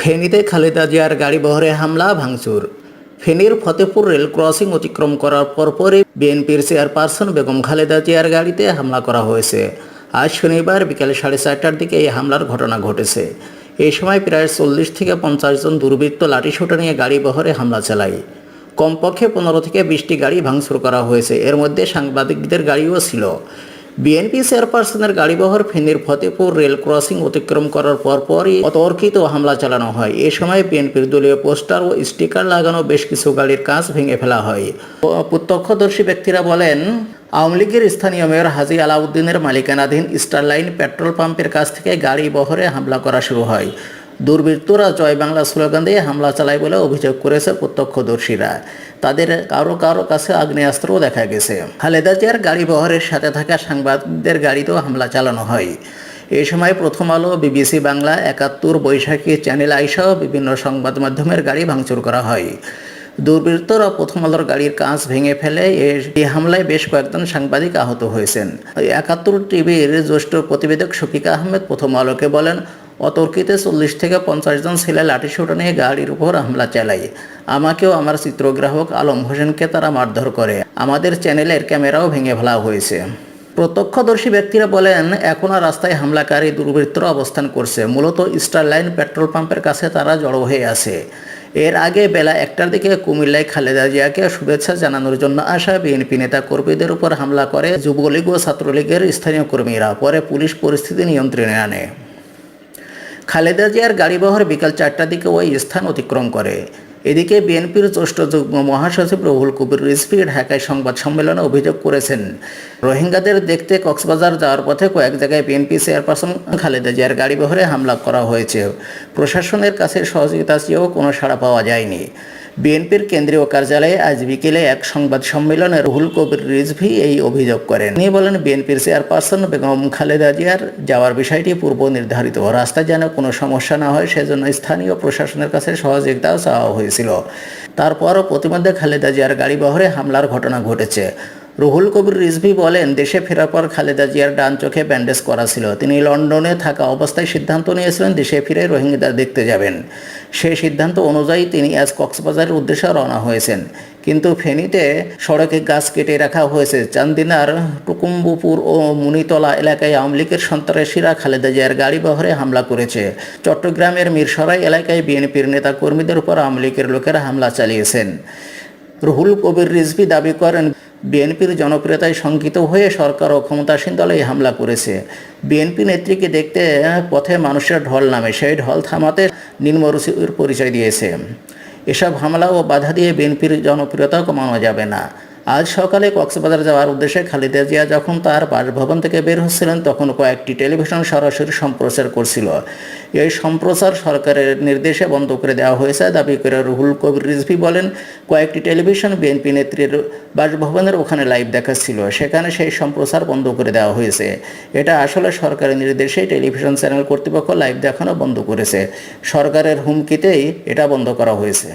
ফেনীতে খালেদা জিয়ার গাড়ি বহরে হামলা, ভাঙচুর। ফেনীর ফতেপুর রেল ক্রসিং অতিক্রম করার পরপরই বিএনপির চেয়ারপারসন বেগম খালেদা জিয়ার গাড়িতে হামলা করা হয়েছে। আজ শনিবার বিকেল সাড়ে চারটার দিকে এই হামলার ঘটনা ঘটেছে। এই সময় প্রায় চল্লিশ থেকে পঞ্চাশ জন দুর্বৃত্ত লাঠিসোঁটা নিয়ে গাড়ি বহরে হামলা চালায়। কমপক্ষে পনেরো থেকে বিশটি গাড়ি ভাঙচুর করা হয়েছে। এর মধ্যে সাংবাদিকদের গাড়িও ছিল। বিএনপি চেয়ারপারসনের গাড়িবহর ফেনীর ফতেপুর রেল ক্রসিং অতিক্রম করার পরপরই অতর্কিত হামলা চালানো হয়। এ সময় বিএনপির দলীয় পোস্টার ও স্টিকার লাগানো বেশ কিছু গাড়ির কাঁচ ভেঙে ফেলা হয়। প্রত্যক্ষদর্শী ব্যক্তিরা বলেন, আওয়ামী লীগের স্থানীয় মেয়র হাজি আলাউদ্দিনের মালিকানাধীন স্টারলাইন পেট্রোল পাম্পের কাছ থেকে গাড়ি বহরে হামলা করা শুরু হয়। দুর্বৃত্তরা জয় বাংলা স্লোগান দিয়ে হামলা চালায় বলে অভিযোগ করেছে প্রত্যক্ষদর্শীরা। তাদের কারও কারও কাছে আগ্নেয়াস্ত্রও দেখা গেছে। খালেদা জিয়ার গাড়ি বহরের সাথে থাকা সাংবাদিকদের গাড়িতেও হামলা চালানো হয়। এই সময় প্রথম আলো, বিবিসি বাংলা, একাত্তর, বৈশাখী চ্যানেল আইসহ বিভিন্ন সংবাদ মাধ্যমের গাড়ি ভাঙচুর করা হয়। দুর্বৃত্তরা প্রথম আলোর গাড়ির কাঁচ ভেঙে ফেলে এ- এই হামলায় বেশ কয়েকজন সাংবাদিক আহত হয়েছেন। একাত্তর টিভির জ্যেষ্ঠ প্রতিবেদক শফিকা আহমেদ প্রথম আলোকে বলেন অতর্কিতে চল্লিশ থেকে পঞ্চাশ জন ছেলে লাঠিসোঁটা নিয়ে গাড়ির উপর হামলা চালায়। আমাকেও আমার চিত্রগ্রাহক আলম হোসেনকে তারা মারধর করে। আমাদের চ্যানেলের ক্যামেরাও ভেঙে ফেলা হয়েছে। প্রত্যক্ষদর্শী ব্যক্তিরা বলেন এখনও রাস্তায় হামলাকারী দুর্বৃত্তরা অবস্থান করছে। মূলত স্টারলাইন পেট্রোল পাম্পের কাছে তারা জড়ো হয়ে আছে। এর আগে বেলা একটার দিকে কুমিল্লায় খালেদা জিয়াকে শুভেচ্ছা জানানোর জন্য আসা বিএনপি নেতা কর্মীদের উপর হামলা করে যুবলীগ ও ছাত্রলীগের স্থানীয় কর্মীরা। পরে পুলিশ পরিস্থিতি নিয়ন্ত্রণে আনে। খালেদা জিয়ার গাড়িবহর বিকাল চারটার দিকে ওই স্থান অতিক্রম করে। এদিকে বিএনপির জ্যেষ্ঠ যুগ্ম মহাসচিব রহুল কবির রিজভি ঢাকায় সংবাদ সম্মেলনে অভিযোগ করেছেন, রোহিঙ্গাদের দেখতে কক্সবাজার যাওয়ার পথে কয়েক জায়গায় বিএনপি চেয়ারপারসন খালেদা জিয়ার গাড়িবহরে হামলা করা হয়েছে। প্রশাসনের কাছে সহযোগিতা চেয়েও কোনো সাড়া পাওয়া যায়নি। বিএনপির কেন্দ্রীয় কার্যালয়ে আজ বিকেলে এক সংবাদ সম্মেলনে রুহুল কবির রিজভি এই অভিযোগ করেন। তিনি বলেন, বিএনপির চেয়ারপারসন বেগম খালেদা জিয়ার যাওয়ার বিষয়টি পূর্ব নির্ধারিত। রাস্তা যেন কোনো সমস্যা না হয়, সেজন্য স্থানীয় প্রশাসনের কাছে সহযোগিতাও চাওয়া হয়েছিল। তারপরও প্রতিমধ্যে খালেদা জিয়ার গাড়িবহরে হামলার ঘটনা ঘটেছে। রুহুল কবির রিজভি বলেন, দেশে ফেরার পর খালেদা জিয়ার ডান চোখে ব্যান্ডেজ করা ছিল। তিনি লন্ডনে থাকা অবস্থায় সিদ্ধান্ত নিয়েছিলেন, দেশে ফিরে রোহিঙ্গাদের দেখতে যাবেন। সেই সিদ্ধান্ত অনুযায়ী তিনি আজ কক্সবাজারের উদ্দেশ্যে রওনা হয়েছেন। কিন্তু ফেনীতে সড়কে গাছ কেটে রাখা হয়েছে। চান্দিনার টুকুম্বুপুর ও মুনিতলা এলাকায় আওয়ামী লীগের সন্ত্রাসীরা খালেদা জিয়ার গাড়ি বহরে হামলা করেছে। চট্টগ্রামের মিরসরাই এলাকায় বিএনপির নেতা কর্মীদের উপর আওয়ামী লীগের লোকেরা হামলা চালিয়েছেন। রুহুল কবির রিজভি দাবি করেন বিএনপির জনপ্রিয়তায় শঙ্কিত হয়ে সরকার ও ক্ষমতাসীন দলে এই হামলা করেছে। বিএনপি নেত্রীকে দেখতে পথে মানুষের ঢল নামে, সেই ঢল থামাতে নিম্নরুচির পরিচয় দিয়েছে। এসব হামলা ও বাধা দিয়ে বিএনপির জনপ্রিয়তা কমানো যাবে না। আজ সকালে কক্সবাজার যাওয়ার উদ্দেশ্যে খালেদা জিয়া যখন তার বাসভবন থেকে বের হচ্ছিলেন, তখন কয়েকটি টেলিভিশন সরাসরি সম্প্রচার করছিল। এই সম্প্রচার সরকারের নির্দেশে বন্ধ করে দেওয়া হয়েছে, দাবি করে রুহুল কবির রিজভি বলেন, কয়েকটি টেলিভিশন বিএনপি নেত্রীর বাসভবনের ওখানে লাইভ দেখাচ্ছিল, সেখানে সেই সম্প্রচার বন্ধ করে দেওয়া হয়েছে। এটা আসলে সরকারের নির্দেশে টেলিভিশন চ্যানেল কর্তৃপক্ষ লাইভ দেখানো বন্ধ করেছে। সরকারের হুমকিতেই এটা বন্ধ করা হয়েছে।